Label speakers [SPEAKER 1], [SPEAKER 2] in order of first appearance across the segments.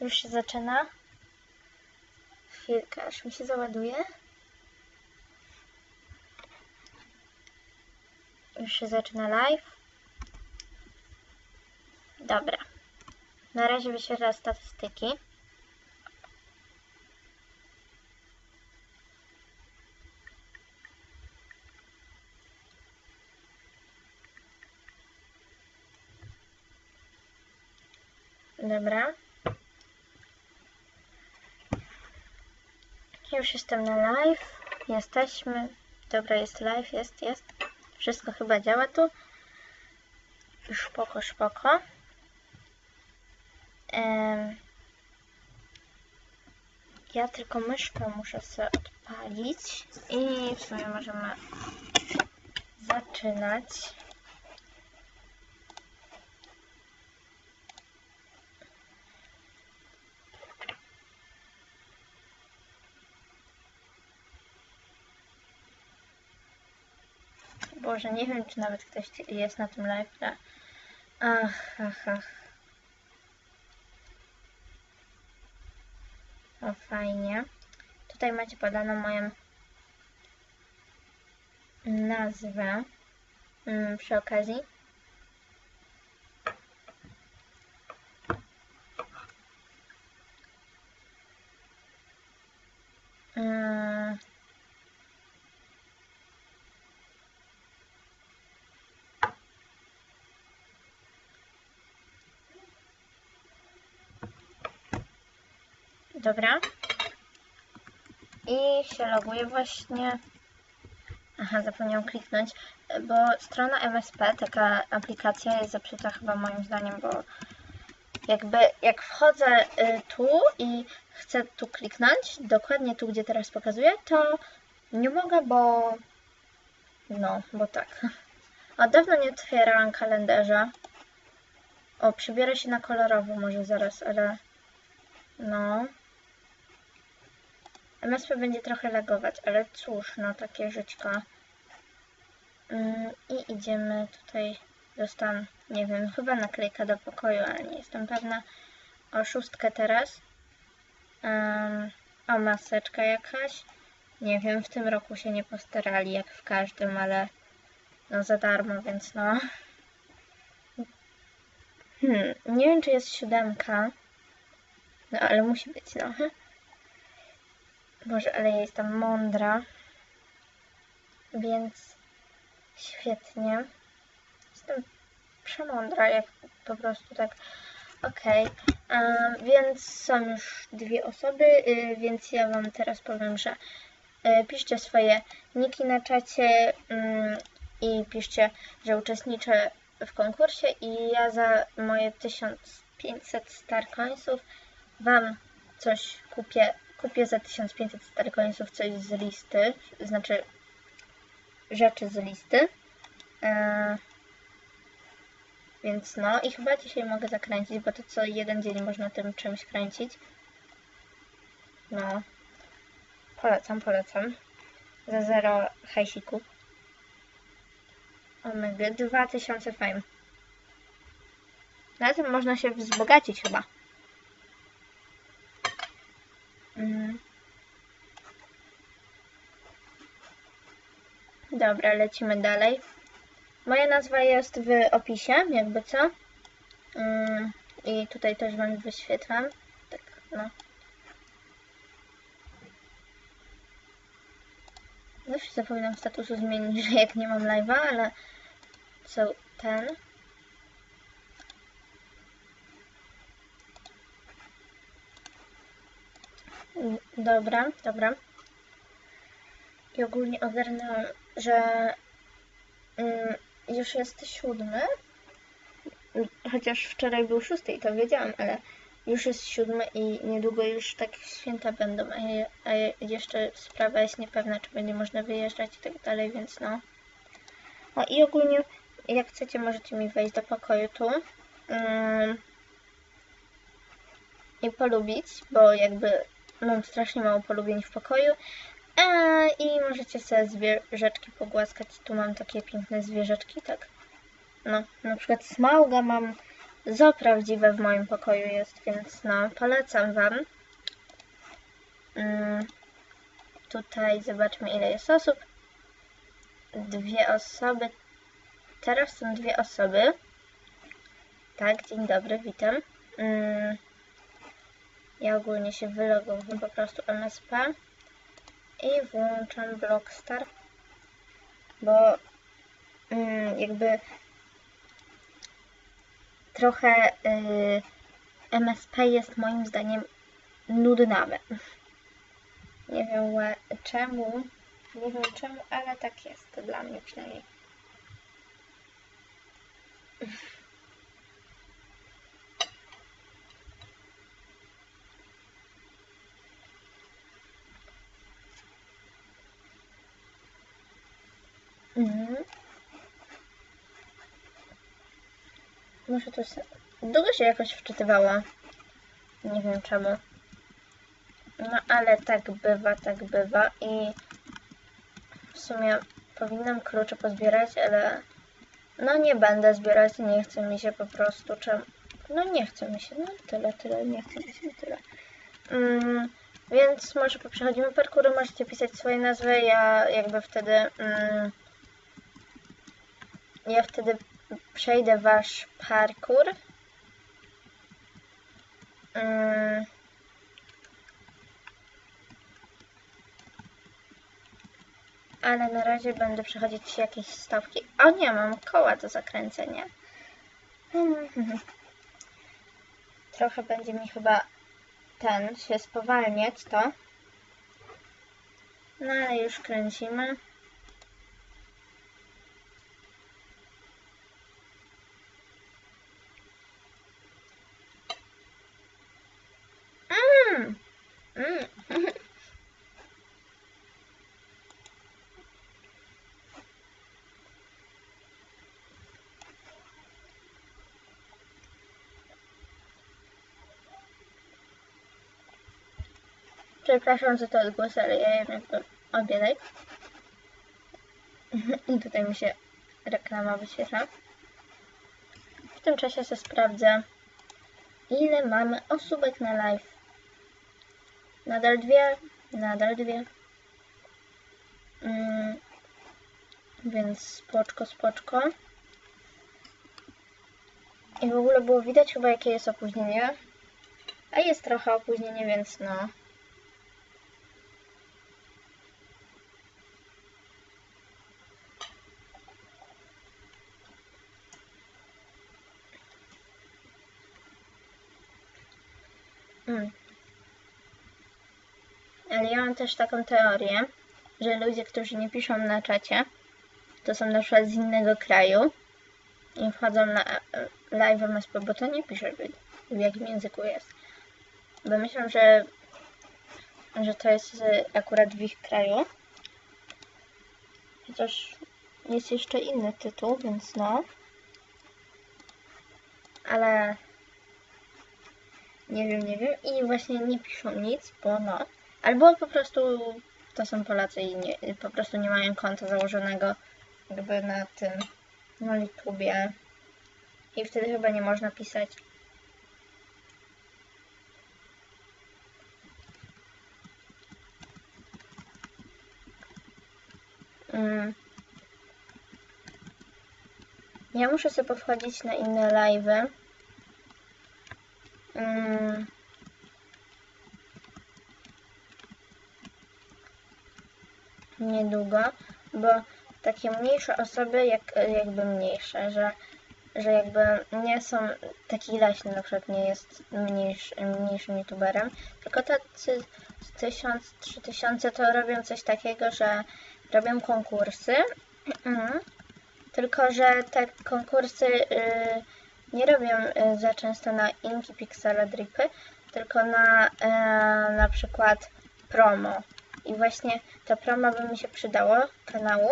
[SPEAKER 1] Już się zaczyna. Chwilkę, aż mi się załaduje. Już się zaczyna live. Dobra. Na razie wyświetla statystyki. Dobra. Już jestem na live. Jesteśmy. Dobra, jest live, jest, jest. Wszystko chyba działa tu. Szpoko, szpoko. Em, ja tylko myszkę muszę sobie odpalić i w sumie możemy zaczynać. Boże, nie wiem, czy nawet ktoś jest na tym live. Ach, ach, ach. O, fajnie. Tutaj macie podaną moją nazwę mm, przy okazji. Mm. Dobra. I się loguję właśnie. Aha, zapomniałam kliknąć, bo strona MSP, taka aplikacja jest zepsuta chyba moim zdaniem, bo jakby jak wchodzę y, tu i chcę tu kliknąć, dokładnie tu, gdzie teraz pokazuję, to nie mogę, bo no, bo tak. Od dawna nie otwierałam kalendarza. O, przybiorę się na kolorowo może zaraz, ale no. MSP będzie trochę lagować, ale cóż, no takie żyćko. Mm, I idziemy tutaj, dostałam, nie wiem, chyba naklejka do pokoju, ale nie jestem pewna. O szóstkę teraz. Um, o maseczka jakaś. Nie wiem, w tym roku się nie postarali, jak w każdym, ale no za darmo, więc no. Hmm, nie wiem, czy jest siódemka. No, ale musi być, no. Boże, ale ja jestem mądra. Więc świetnie. Jestem przemądra, jak po prostu tak. Okej, okay. więc są już dwie osoby, y, więc ja Wam teraz powiem, że y, piszcie swoje niki na czacie mm, i piszcie, że uczestniczę w konkursie i ja za moje 1500 star Wam coś kupię kupię za 1500 starcoinsów coś z listy, znaczy rzeczy z listy. Eee, więc no i chyba dzisiaj mogę zakręcić, bo to co jeden dzień można tym czymś kręcić. No. Polecam, polecam. Za zero hajsików. Omega 2000 fame. Na tym można się wzbogacić chyba. Mm. Dobra, lecimy dalej. Moja nazwa jest w opisie, jakby co. Mm, I tutaj też Wam wyświetlam. Tak, no. Zawsze zapominam statusu zmienić, że jak nie mam live'a, ale co ten. Dobra, dobra. I ogólnie ogarnęłam, że mm, już jest siódmy. Chociaż wczoraj był szósty i to wiedziałam, ale już jest siódmy i niedługo już tak święta będą, a, a je, jeszcze sprawa jest niepewna, czy będzie można wyjeżdżać i tak dalej, więc no. O i ogólnie, jak chcecie, możecie mi wejść do pokoju tu. Mm, I polubić, bo jakby mam strasznie mało polubień w pokoju. E, I możecie sobie zwierzeczki pogłaskać. Tu mam takie piękne zwierzeczki, tak. No, na przykład smauga mam za prawdziwe w moim pokoju jest, więc no, polecam Wam. Mm, tutaj zobaczmy ile jest osób. Dwie osoby. Teraz są dwie osoby. Tak, dzień dobry, witam. Mm, ja ogólnie się wylogowuję po prostu MSP i włączam Blockstar, bo mm, jakby trochę y, MSP jest moim zdaniem nudnawe. Nie wiem czemu, nie wiem czemu, ale tak jest dla mnie przynajmniej. Mhm. Może to. Długo się jakoś wczytywało. Nie wiem czemu. No ale tak bywa, tak bywa i w sumie powinnam klucze pozbierać, ale no nie będę zbierać, nie chce mi się po prostu czem... No nie chce mi się, no tyle, tyle, nie chce mi się tyle. Mm, więc może poprzechodzimy parkury, możecie pisać swoje nazwy, ja jakby wtedy... Mm, ja wtedy przejdę wasz parkour. Mm. Ale na razie będę przechodzić jakieś stawki. O nie, mam koła do zakręcenia. Trochę będzie mi chyba ten się spowalniać to. No ale już kręcimy. Mm. Mm. Przepraszam za te odgłosy, ale ja jem jakby obiadek. I tutaj mi się reklama wyświetla. W tym czasie sobie sprawdzę, ile mamy osóbek na live. Nadal dwie, nadal dwie. Mm, więc spoczko, spoczko. I w ogóle było widać chyba jakie jest opóźnienie. A jest trochę opóźnienie, więc no. Mm. Ale ja mam też taką teorię, że ludzie, którzy nie piszą na czacie, to są na przykład z innego kraju i wchodzą na live MSP, bo to nie pisze w jakim języku jest. Bo myślę, że, że to jest akurat w ich kraju. Chociaż jest jeszcze inny tytuł, więc no. Ale nie wiem, nie wiem. I właśnie nie piszą nic, bo no. Albo po prostu to są Polacy i nie, po prostu nie mają konta założonego jakby na tym, na YouTubie. I wtedy chyba nie można pisać. Mm. Ja muszę sobie powchodzić na inne live'y. Mm. Niedługo, bo takie mniejsze osoby, jak, jakby mniejsze, że, że jakby nie są, taki leśny na przykład nie jest mniejszy, mniejszym youtuberem, tylko tacy z 1000, 3000 to robią coś takiego, że robią konkursy, Mhm. tylko że te konkursy y, nie robią y, za często na inki, pixele, dripy, tylko na y, na przykład promo. I właśnie to promo by mi się przydało kanału.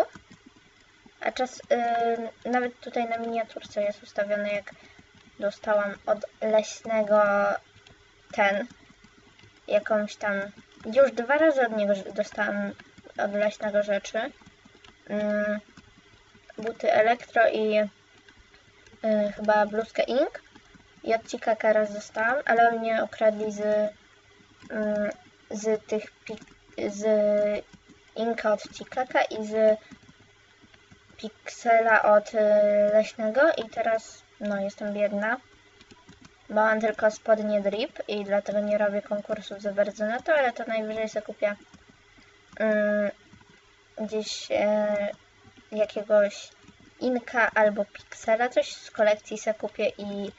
[SPEAKER 1] A czas y, nawet tutaj na miniaturce jest ustawione, jak dostałam od leśnego ten jakąś tam. Już dwa razy od niego dostałam od leśnego rzeczy. Ym, buty elektro i y, chyba bluzkę ink. i od Cikaka raz dostałam, ale mnie okradli z, mm, z tych z Inka od Cikaka i z Pixela od y, Leśnego i teraz no jestem biedna. Bo mam tylko spodnie drip i dlatego nie robię konkursów za bardzo na to, ale to najwyżej sobie kupię gdzieś jakiegoś Inka albo Pixela, coś z kolekcji se kupię i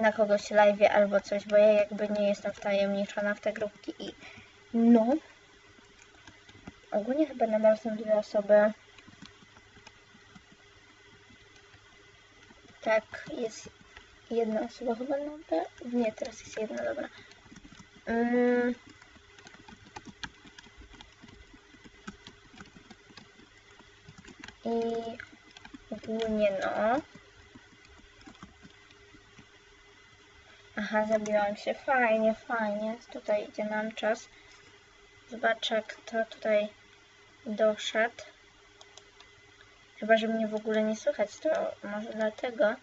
[SPEAKER 1] na kogoś live albo coś, bo ja jakby nie jestem wtajemniczona w te grupki i no. Ogólnie chyba nadal są dwie osoby. Tak, jest jedna osoba chyba na B. Nie, teraz jest jedna, dobra. Mm. I ogólnie no. Aha, zabiłam się. Fajnie, fajnie. Tutaj idzie nam czas. Zobaczę, kto tutaj doszedł. Chyba, że mnie w ogóle nie słychać, to może dlatego.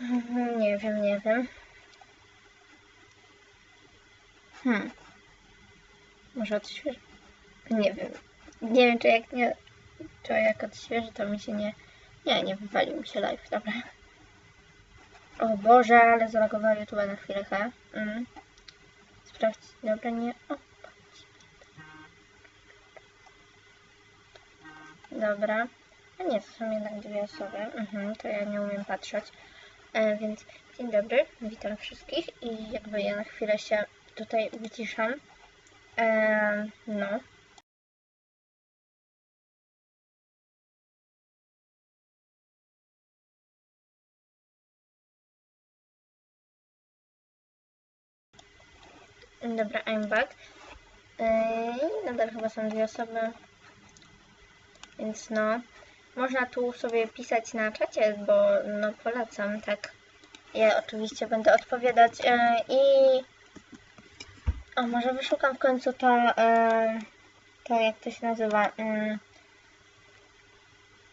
[SPEAKER 1] Mhm, Nie wiem, nie wiem. Hmm. Może odświeżę? Nie wiem. Nie wiem, czy jak nie... Czy jak odświeżę, to mi się nie... Nie, nie wywalił mi się live, dobra. O Boże, ale zalagował YouTube na chwilę, he? Mm. Sprawdź, dobra, nie... O, Dobra. A nie, to są jednak dwie osoby. Mhm, to ja nie umiem patrzeć. E, więc dzień dobry, witam wszystkich i jakby ja na chwilę się tutaj wyciszam. E, no. Dobra, I'm back. I nadal chyba są dwie osoby. Więc no, można tu sobie pisać na czacie, bo no polecam, tak. Ja oczywiście będę odpowiadać e, i o, może wyszukam w końcu to, e, to jak to się nazywa, mm,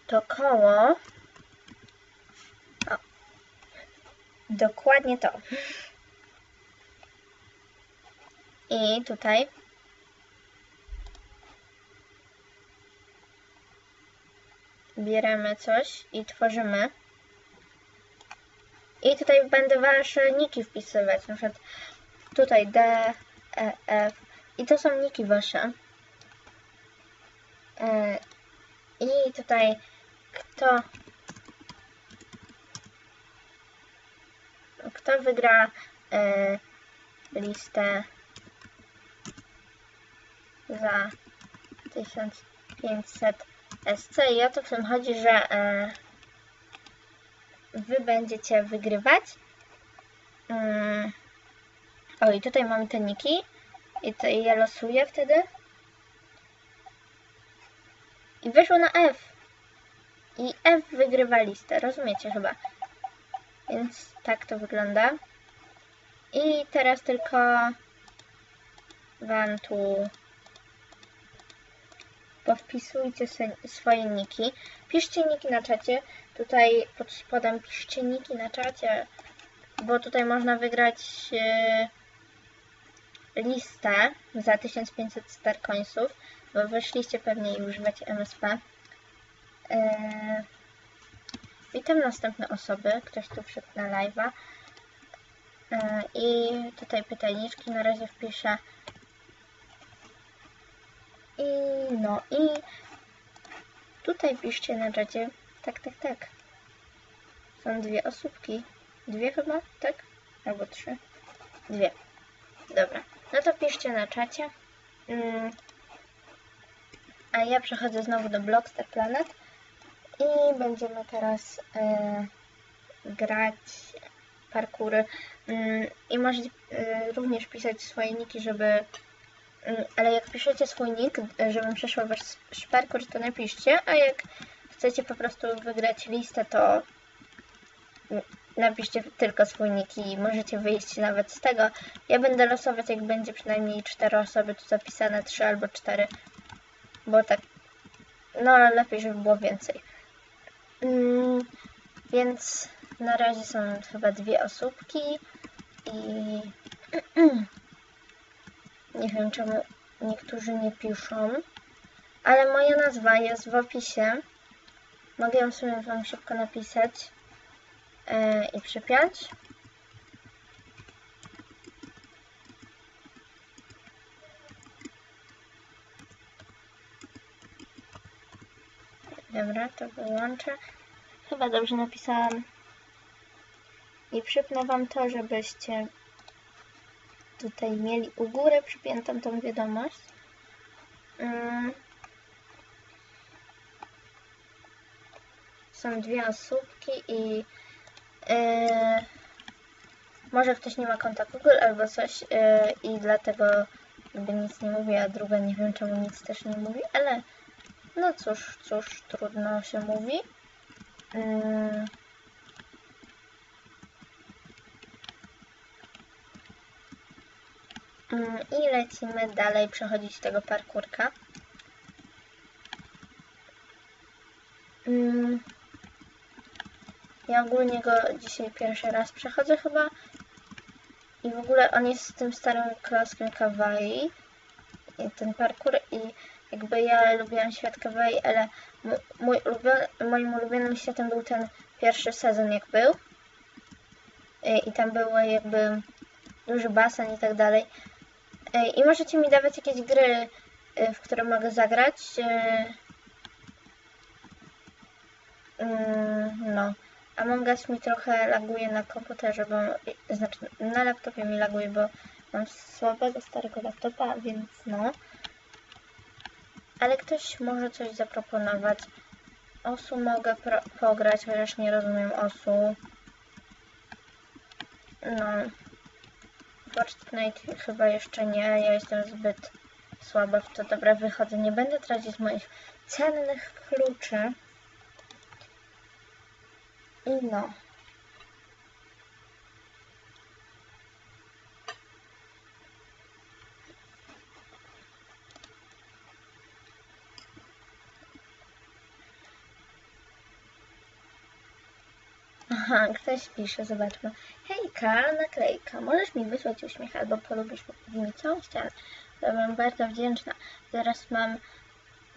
[SPEAKER 1] to koło. O, dokładnie to. I tutaj bierzemy coś i tworzymy. I tutaj będę wasze niki wpisywać, na przykład tutaj D, E, F i to są niki wasze. E, I tutaj kto kto wygra e, listę za 1500 SC i o to w tym chodzi, że e, wy będziecie wygrywać. Mm. O i tutaj mamy te niki i to ja losuję wtedy. I wyszło na F. I F wygrywa listę, rozumiecie chyba. Więc tak to wygląda. I teraz tylko wam tu powpisujcie swoje niki. Piszcie niki na czacie. Tutaj pod spodem piszcie niki na czacie, bo tutaj można wygrać e, listę za 1500 star coinsów, bo wyszliście pewnie i używacie MSP. E, witam następne osoby. Ktoś tu wszedł na live'a. E, I tutaj pytajniczki na razie wpiszę. I no i tutaj piszcie na czacie. Tak, tak, tak. Są dwie osóbki. Dwie chyba, tak? Albo trzy. Dwie. Dobra. No to piszcie na czacie. Mm. A ja przechodzę znowu do Blockster Planet i będziemy teraz e, grać parkury. Mm, I możecie e, również pisać swoje niki, żeby ale jak piszecie swój nick, żebym przeszła wasz szperkur, to napiszcie, a jak chcecie po prostu wygrać listę, to napiszcie tylko swój nick i możecie wyjść nawet z tego. Ja będę losować, jak będzie przynajmniej 4 osoby tu zapisane, 3 albo 4, bo tak, no lepiej, żeby było więcej. Mm, więc na razie są chyba dwie osóbki i nie wiem czemu niektórzy nie piszą, ale moja nazwa jest w opisie. Mogę ją sobie wam szybko napisać e, i przypiąć. Dobra, to wyłączę. Chyba dobrze napisałam. I przypnę Wam to, żebyście tutaj mieli u góry przypiętą tą wiadomość. Mm. Są dwie osóbki i yy, może ktoś nie ma konta Google albo coś yy, i dlatego jakby nic nie mówi, a druga nie wiem czemu nic też nie mówi, ale no cóż, cóż, trudno się mówi. Mm. I lecimy dalej przechodzić tego parkurka. Mm. Ja ogólnie go dzisiaj pierwszy raz przechodzę chyba. I w ogóle on jest z tym starym klockiem kawaii. Ten parkur i jakby ja lubiłam świat kawaii, ale mój ulubiony, moim ulubionym światem był ten pierwszy sezon jak był. I, i tam było jakby duży basen i tak dalej. I możecie mi dawać jakieś gry, w które mogę zagrać. Mm, no. Among Us mi trochę laguje na komputerze, bo znaczy na laptopie mi laguje, bo mam słabego starego laptopa, więc no. Ale ktoś może coś zaproponować. Osu mogę pograć, chociaż nie rozumiem osu. No. Fortnite chyba jeszcze nie, ja jestem zbyt słaba w to. Dobra, wychodzę. Nie będę tracić moich cennych kluczy. I no. Aha, ktoś pisze, zobaczmy. Hejka, naklejka, możesz mi wysłać uśmiech albo polubisz mi całą ścianę. Byłam bardzo wdzięczna. Teraz mam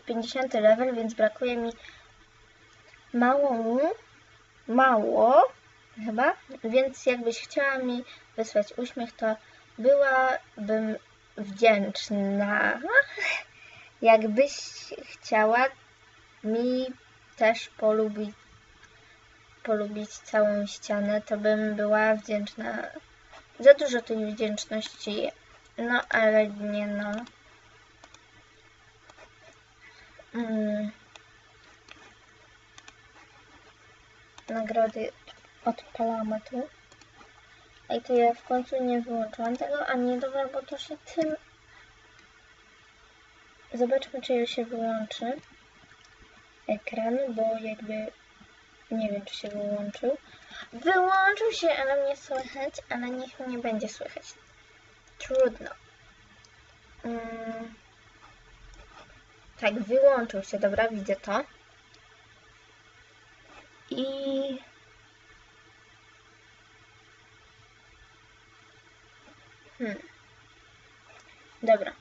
[SPEAKER 1] 50 level, więc brakuje mi mało, mało chyba, więc jakbyś chciała mi wysłać uśmiech, to byłabym wdzięczna. Jakbyś chciała mi też polubić polubić całą ścianę, to bym była wdzięczna. Za dużo tej wdzięczności, no ale nie no. Mm. Nagrody odpalamy tu. Ej, to ja w końcu nie wyłączyłam tego, a nie dobra, bo to się tym... Zobaczmy, czy się wyłączy ekran, bo jakby nie wiem, czy się wyłączył. Wyłączył się, ale mnie słychać, ale niech mnie będzie słychać. Trudno. Hmm. Tak, wyłączył się, dobra, widzę to. I... Hmm. Dobra.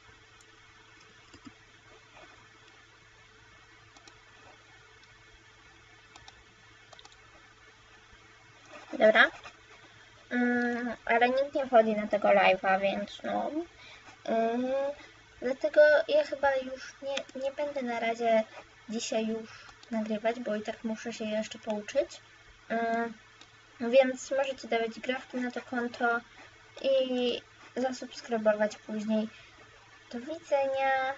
[SPEAKER 1] Dobra. Mm, ale nikt nie wchodzi na tego live'a, więc no. Yy, dlatego ja chyba już nie, nie będę na razie dzisiaj już nagrywać, bo i tak muszę się jeszcze pouczyć. Yy, więc możecie dawać grafki na to konto i zasubskrybować później. Do widzenia.